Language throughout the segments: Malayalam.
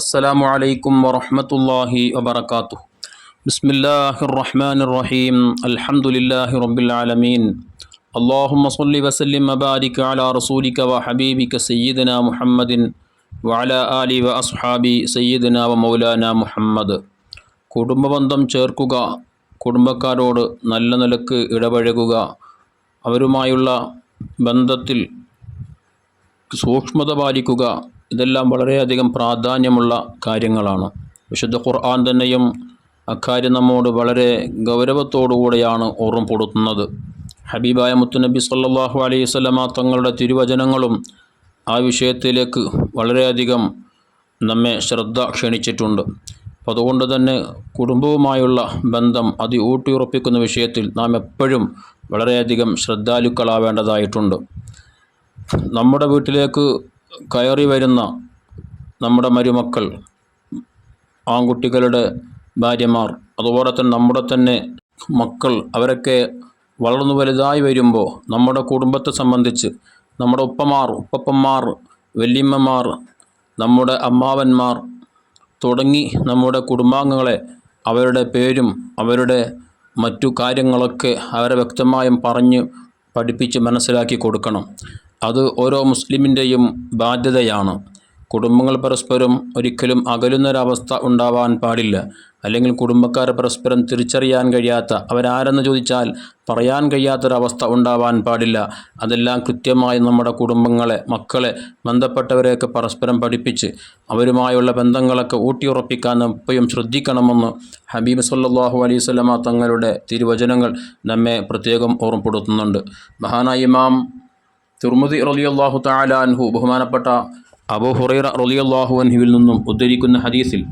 അസ്സലാമു അലൈക്കും വറഹമത്തല്ലാഹി വബർക്കാത്തു ബിസ്മില്ലാഹി റഹ്മാൻ റഹീം അൽഹംദുലില്ലാഹി റബ്ബിൽ ആലമീൻ. അള്ളാഹുമ്മ സല്ലി വസല്ലിം മബാരിക് അല റസൂലിക വ ഹബീബിക സയ്യിദന മുഹമ്മദിൻ വഅല ആലി വ അസ്ഹാബി സയ്യിദന വ മൗലാന മുഹമ്മദ്. കുടുംബബന്ധം ചേർക്കുക. കുടുംബക്കാരോട് നല്ല നിലയ്ക്ക് ഇടപഴകുക. അവരുമായുള്ള ബന്ധത്തിൽ സൂക്ഷ്മത പാലിക്കുക. ഇതെല്ലാം വളരെയധികം പ്രാധാന്യമുള്ള കാര്യങ്ങളാണ്. വിശുദ്ധ ഖുർആൻ തന്നെയും അക്കാര്യം നമ്മോട് വളരെ ഗൗരവത്തോടുകൂടെയാണ് ഓർമ്മപ്പെടുത്തുന്നത് ഹബീബായ മുത്തുനബി സല്ലാഹു അലൈഹി വസല്ലമ തങ്ങളുടെ തിരുവചനങ്ങളും ആ വിഷയത്തിലേക്ക് വളരെയധികം നമ്മെ ശ്രദ്ധ ക്ഷണിച്ചിട്ടുണ്ട്. അപ്പോൾ അതുകൊണ്ട് തന്നെ കുടുംബവുമായുള്ള ബന്ധം അതി ഊട്ടിയുറപ്പിക്കുന്ന വിഷയത്തിൽ നാം എപ്പോഴും വളരെയധികം ശ്രദ്ധാലുക്കളാവേണ്ടതായിട്ടുണ്ട്. നമ്മുടെ വീട്ടിലേക്ക് കയറി വരുന്ന നമ്മുടെ മരുമക്കൾ ആൺകുട്ടികളുടെ ഭാര്യമാർ അതുപോലെ തന്നെ നമ്മുടെ തന്നെ മക്കൾ അവരൊക്കെ വളർന്നു വലുതായി വരുമ്പോൾ നമ്മുടെ കുടുംബത്തെ സംബന്ധിച്ച് നമ്മുടെ ഉപ്പമാർ ഉപ്പപ്പന്മാർ വല്യമ്മമാർ നമ്മുടെ അമ്മാവന്മാർ തുടങ്ങി നമ്മുടെ കുടുംബാംഗങ്ങളെ അവരുടെ പേരും അവരുടെ മറ്റു കാര്യങ്ങളൊക്കെ അവരെ വ്യക്തമായും പറഞ്ഞ് പഠിപ്പിച്ച് മനസ്സിലാക്കി കൊടുക്കണം. അത് ഓരോ മുസ്ലിമിന്റെയും ബാധ്യതയാണ്. കുടുംബങ്ങൾ പരസ്പരം ഒരിക്കലും അകലുന്നൊരവസ്ഥ ഉണ്ടാവാൻ പാടില്ല. അല്ലെങ്കിൽ കുടുംബക്കാർ പരസ്പരം തിരിച്ചറിയാൻ കഴിയാത്ത അവരാരെന്ന് ചോദിച്ചാൽ പറയാൻ കഴിയാത്തൊരവസ്ഥ ഉണ്ടാവാൻ പാടില്ല. അതെല്ലാം കൃത്യമായി നമ്മുടെ കുടുംബങ്ങളെ മക്കളെ ബന്ധപ്പെട്ടവരെയൊക്കെ പരസ്പരം പഠിപ്പിച്ച് അവരുമായുള്ള ബന്ധങ്ങളൊക്കെ ഊട്ടിയുറപ്പിക്കാൻ എപ്പോഴും ശ്രദ്ധിക്കണമെന്ന് ഹബീബ് സല്ലാഹു അലൈഹി സ്വലമ തങ്ങളുടെ തിരുവചനങ്ങൾ നമ്മെ പ്രത്യേകം ഓർമ്മപ്പെടുത്തുന്നുണ്ട്. മഹാനായ ഇമാം തുർമുദി റലിയല്ലാഹു താലാൻഹു ബഹുമാനപ്പെട്ട അബു ഹുറൈറ റലിയല്ലാഹു അൻഹുവിൽ നിന്നും ഉദ്ധരിക്കുന്ന ഹദീസിൽ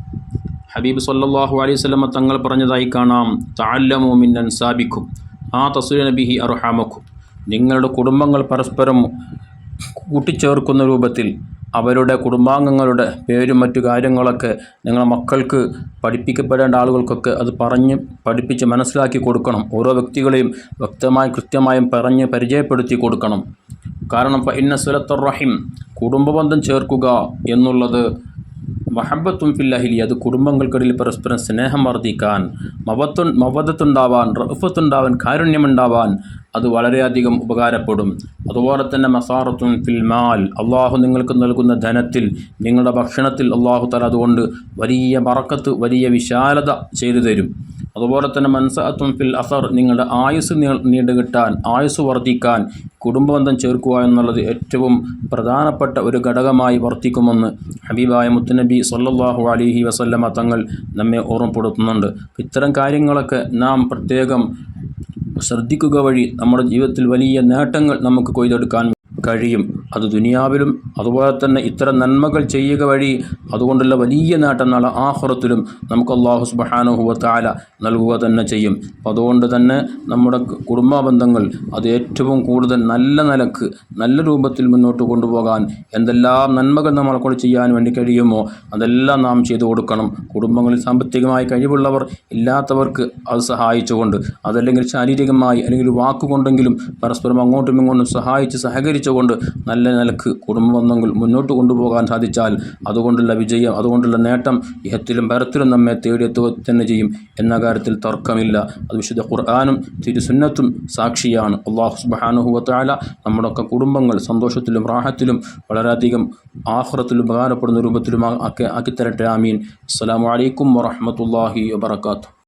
ഹബീബ് സല്ലാഹു അലൈഹി സ്വലമ തങ്ങൾ പറഞ്ഞതായി കാണാം താല്ലമു മിന്നൻ ആ തസുര നബിഹി അർഹാമക്കും നിങ്ങളുടെ കുടുംബങ്ങൾ പരസ്പരം കൂട്ടിച്ചേർക്കുന്ന രൂപത്തിൽ അവരുടെ കുടുംബാംഗങ്ങളുടെ പേരും മറ്റു കാര്യങ്ങളൊക്കെ നിങ്ങളുടെ മക്കൾക്ക് പഠിപ്പിക്കപ്പെടേണ്ട ആളുകൾക്കൊക്കെ അത് പറഞ്ഞ് പഠിപ്പിച്ച് മനസ്സിലാക്കി കൊടുക്കണം. ഓരോ വ്യക്തികളെയും വ്യക്തമായും കൃത്യമായും പറഞ്ഞ് പരിചയപ്പെടുത്തി കൊടുക്കണം. കാരണം ഇന്ന സുലത്തുർ റഹിം കുടുംബബന്ധം ചേർക്കുക എന്നുള്ളത് മഹബത്തും ഫില്ലഹിലി അത് കുടുംബങ്ങൾക്കിടയിൽ പരസ്പരം സ്നേഹം വർദ്ധിക്കാൻ മവത്തു മവതത്തുണ്ടാവാൻ റഫത്തുണ്ടാവാൻ കാരുണ്യമുണ്ടാവാൻ അത് വളരെയധികം ഉപകാരപ്പെടും. അതുപോലെ തന്നെ മസാറത്തും ഫിൽമാൽ അള്ളാഹു നിങ്ങൾക്ക് നൽകുന്ന ധനത്തിൽ നിങ്ങളുടെ ഭക്ഷണത്തിൽ അള്ളാഹു തല അതുകൊണ്ട് വലിയ മറക്കത്ത് വലിയ വിശാലത ചെയ്തു തരും. അതുപോലെ തന്നെ മൻസഅത്തും ഫിൽ അസർ നിങ്ങളുടെ ആയുസ് നീണ്ടുകിട്ടാൻ ആയുസ് വർദ്ധിക്കാൻ കുടുംബബന്ധം ചേർക്കുക എന്നുള്ളത് ഏറ്റവും പ്രധാനപ്പെട്ട ഒരു ഘടകമായി വർത്തിക്കുമെന്ന് ഹബീബായ മുത്തുനബി സല്ലാഹു അലിഹി വസല്ലമ തങ്ങൾ നമ്മെ ഓർമ്മപ്പെടുത്തുന്നുണ്ട്. ഇത്തരം കാര്യങ്ങളൊക്കെ നാം പ്രത്യേകം ശ്രദ്ധിക്കുക വഴി നമ്മുടെ ജീവിതത്തിൽ വലിയ നേട്ടങ്ങൾ നമുക്ക് കൊയ്തെടുക്കാൻ കഴിയും. അത് ദുനിയാവിലും അതുപോലെ തന്നെ ഇത്തരം നന്മകൾ ചെയ്യുക വഴി അതുകൊണ്ടുള്ള വലിയ നേട്ടം നാളെ ആഹുറത്തിലും നമുക്ക് അള്ളാഹു സുബഹാനുഹുവത്താല നൽകുക തന്നെ ചെയ്യും. അപ്പോൾ അതുകൊണ്ട് തന്നെ നമ്മുടെ കുടുംബബന്ധങ്ങൾ അത് ഏറ്റവും കൂടുതൽ നല്ല നിലയ്ക്ക് നല്ല രൂപത്തിൽ മുന്നോട്ട് കൊണ്ടുപോകാൻ എന്തെല്ലാം നന്മകൾ നമ്മളെ കൊണ്ട് ചെയ്യാൻ വേണ്ടി കഴിയുമോ അതെല്ലാം നാം ചെയ്തു കൊടുക്കണം. കുടുംബങ്ങളിൽ സാമ്പത്തികമായി കഴിവുള്ളവർ ഇല്ലാത്തവർക്ക് അത് സഹായിച്ചുകൊണ്ട് അതല്ലെങ്കിൽ ശാരീരികമായി അല്ലെങ്കിൽ വാക്കുകൊണ്ടെങ്കിലും പരസ്പരം അങ്ങോട്ടും ഇങ്ങോട്ടും സഹായിച്ച് സഹകരിച്ചുകൊണ്ട് നല്ല നിലയ്ക്ക് കുടുംബബന്ധങ്ങൾ മുന്നോട്ട് കൊണ്ടുപോകാൻ സാധിച്ചാൽ അതുകൊണ്ടുള്ള വിജയം അതുകൊണ്ടുള്ള നേട്ടം ഇഹത്തിലും പരത്തിലും നമ്മെ തേടിയെത്തുക തന്നെ ചെയ്യും എന്ന കാര്യത്തിൽ തർക്കമില്ല. അത് വിശുദ്ധ ഖുർആാനും തിരുസുന്നത്തും സാക്ഷിയാണ്. അള്ളാഹു സുബാനുഹുവത്തായ നമ്മുടെയൊക്കെ കുടുംബങ്ങൾ സന്തോഷത്തിലും റാഹത്തിലും വളരെയധികം ആഹ്റത്തിലും ഉപകാരപ്പെടുന്ന രൂപത്തിലും ആക്കി ആക്കിത്തരട്ടെ. ആമീൻ. അസ്സാം വലൈക്കും വറഹമത്തല്ലാഹി വാത്തു